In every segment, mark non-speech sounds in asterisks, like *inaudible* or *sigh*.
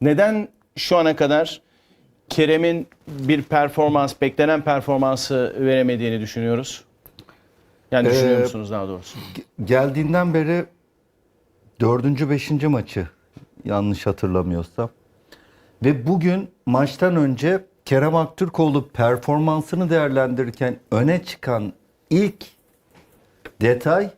Neden şu ana kadar Kerem'in bir performans, beklenen performansı veremediğini düşünüyoruz? Yani düşünüyor Ee, musunuz daha doğrusu? Geldiğinden beri dördüncü, beşinci maçı yanlış hatırlamıyorsam. Ve bugün maçtan önce Kerem Aktürkoğlu performansını değerlendirirken öne çıkan ilk detay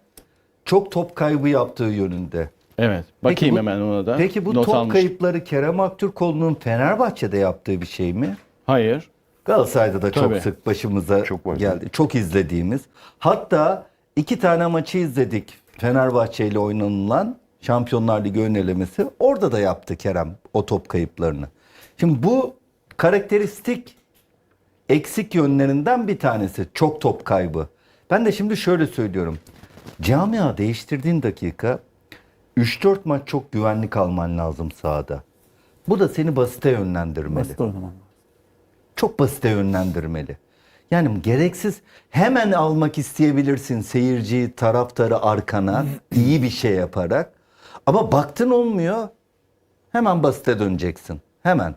çok top kaybı yaptığı yönünde. Evet. Bakayım bu- hemen ona da. Peki bu Not top almış. kayıpları Kerem Aktürkoğlu'nun Fenerbahçe'de yaptığı bir şey mi? Hayır. Galatasaray'da da çok Tabii. sık başımıza Çok geldi. Çok izlediğimiz. Hatta iki tane maçı izledik. Fenerbahçe ile oynanılan Şampiyonlar Ligi ön elemesi. Orada da yaptı Kerem o top kayıplarını. Şimdi bu karakteristik eksik yönlerinden bir tanesi. Çok top kaybı. Ben de şimdi şöyle söylüyorum. Camia değiştirdiğin dakika 3-4 maç çok güvenli kalman lazım sahada. Bu da seni basite yönlendirmeli Basit oynaman. çok basite yönlendirmeli. Yani gereksiz hemen almak isteyebilirsin seyirciyi, taraftarı arkana *clears throat* iyi bir şey yaparak. Ama baktın olmuyor. Hemen basite döneceksin. Hemen.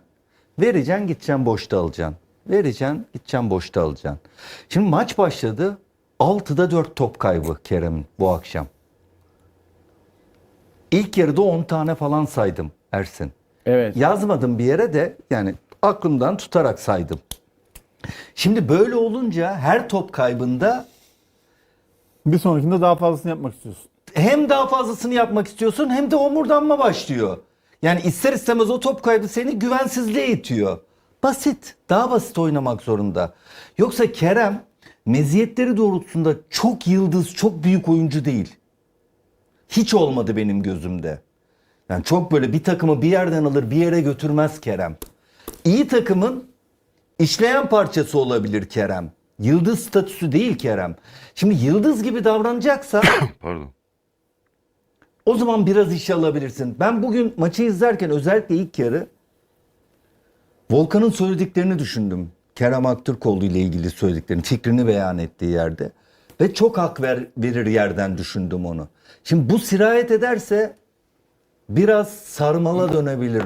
Vereceksin gideceksin boşta alacaksın. Vereceksin gideceksin boşta alacaksın. Şimdi maç başladı. 6'da 4 top kaybı Kerem'in bu akşam. İlk yarıda 10 tane falan saydım Ersin. Evet. Yazmadım bir yere de yani aklımdan tutarak saydım. Şimdi böyle olunca her top kaybında Bir sonrakinde daha fazlasını yapmak istiyorsun. hem daha fazlasını yapmak istiyorsun hem de omurdanma başlıyor. Yani ister istemez o top kaybı seni güvensizliğe itiyor. Basit, daha basit oynamak zorunda. Yoksa Kerem meziyetleri doğrultusunda çok yıldız, çok büyük oyuncu değil. Hiç olmadı benim gözümde. Yani çok böyle bir takımı bir yerden alır bir yere götürmez Kerem. İyi takımın işleyen parçası olabilir Kerem. Yıldız statüsü değil Kerem. Şimdi yıldız gibi davranacaksa *coughs* Pardon. o zaman biraz iş alabilirsin. Ben bugün maçı izlerken özellikle ilk yarı Volkan'ın söylediklerini düşündüm. Kerem Aktürkoğlu ile ilgili söylediklerini, fikrini beyan ettiği yerde. Ve çok hak ver, verir yerden düşündüm onu. Şimdi bu sirayet ederse biraz sarmala dönebilir.